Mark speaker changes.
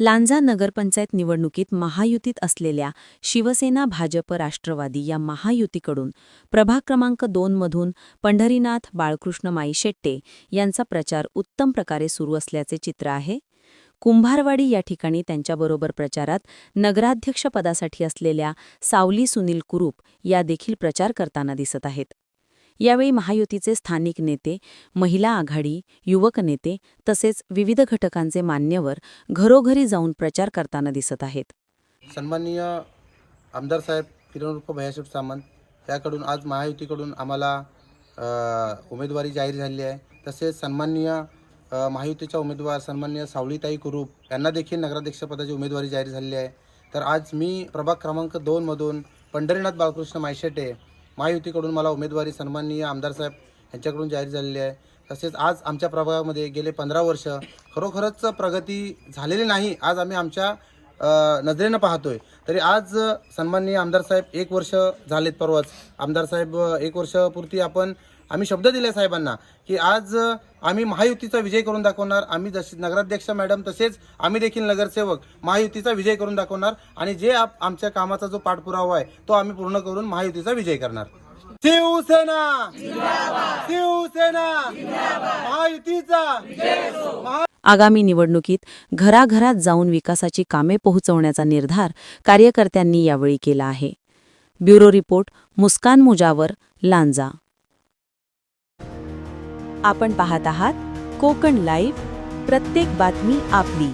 Speaker 1: लांजा नगरपंचायत निवडणुकीत महायुतीत असलेल्या शिवसेना भाजप राष्ट्रवादी या महायुतीकडून प्रभाग क्रमांक दोनमधून पंढरीनाथ बाळकृष्ण माई शेट्टे यांचा प्रचार उत्तम प्रकारे सुरू असल्याचे चित्र आहे. कुंभारवाडी या ठिकाणी त्यांच्याबरोबर प्रचारात नगराध्यक्षपदासाठी असलेल्या सावली सुनील कुरूप या देखील प्रचार करताना दिसत आहेत. यावेळी महायुतीचे स्थानिक नेते महिला आघाडी युवक नेते तसेच विविध घटकांचे मान्यवर घरोघरी जाऊन प्रचार करताना दिसत आहेत.
Speaker 2: सन्माननीय आमदार साहेब किरणरूप भयाशेठ सामंत याकडून आज महायुतीकडून आम्हाला उमेदवारी जाहीर झाली आहे. तसेच सन्माननीय महायुतीच्या उमेदवार सन्माननीय सावलीताई कुरूप यांना देखील नगराध्यक्षपदाची उमेदवारी जाहीर झाली आहे. तर आज मी प्रभाग क्रमांक दोनमधून पंढरीनाथ बाळकृष्ण मायशेटे महायुतीकडून मला उमेदवारी सन्माननीय आमदार साहेब यांच्याकडून जाहीर झालेली आहे. तसेच आज आमच्या प्रभागामध्ये गेले पंधरा वर्ष खरोखरच प्रगती झालेली नाही. आज आम्ही आमच्या नजरेनं पाहतोय. तरी आज सन्माननीय आमदार साहेब एक वर्ष झालेत परवाच. आमदार साहेब एक वर्षापुरती आपण आम्ही शब्द दिले साहेबांना की आज आम्ही महायुतीचा विजय करून दाखवणार. आम्ही जसे नगराध्यक्ष मॅडम तसेच आम्ही देखील नगरसेवक महायुतीचा विजय करून दाखवणार. आणि जे आप आमच्या कामाचा जो पाठपुरावा आहे तो आम्ही पूर्ण करून महायुतीचा विजय करणार. शिवसेना! शिवसेना! महायुतीचा!
Speaker 1: आगामी निवडणुकीत घराघरात जाऊन विकासाची कामे पोहोचवण्याचा निर्धार कार्यकर्त्यांनी यावेळी केला आहे. Bureau report Muskan Mujawar Lanja. आपण पाहत आहात कोकण लाईव्ह प्रत्येक बातमी आपली.